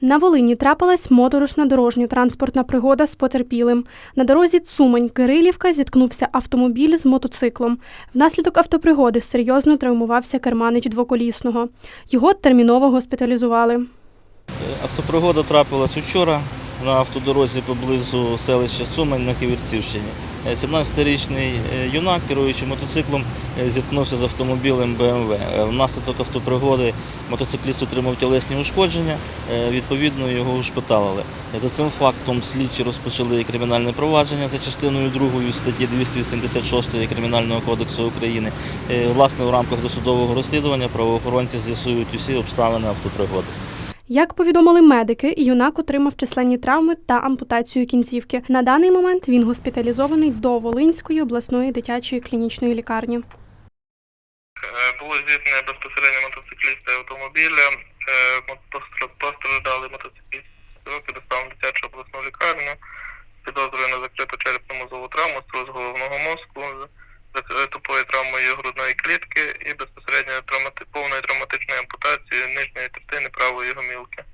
На Волині трапилась моторошна дорожньо-транспортна пригода з потерпілим. На дорозі Цумань Кирилівка зіткнувся автомобіль з мотоциклом. Внаслідок автопригоди серйозно травмувався керманич двоколісного. Його терміново госпіталізували. Автопригода трапилась учора на автодорозі поблизу селища Цумань на Ківерцівщині. Е, 17-річний е, юнак, керуючи мотоциклом, е, зіткнувся з автомобілем БМВ. Е, Внаслідок автопригоди мотоцикліст отримав тілесні ушкодження, е, відповідно його ушпиталили. Е, За цим фактом слідчі розпочали кримінальне провадження за частиною 2 статті 286 Кримінального кодексу України. Е, Власне, в рамках досудового розслідування правоохоронці з'ясують усі обставини автопригоди. Як повідомили медики, юнак отримав численні травми та ампутацію кінцівки. На даний момент він госпіталізований до Волинської обласної дитячої клінічної лікарні. Е, Було здійснено безпосередньо мотоцикліста автомобіля. Е, постра- Постраждалий мотоцикліст доставлено дитячу обласну лікарню. з Підозрою на закриту черепно-мозову травму, струс головного мозку, з тупою травмою грудної клітки і безпосередньо травмати, нижньої третини правої гомілки.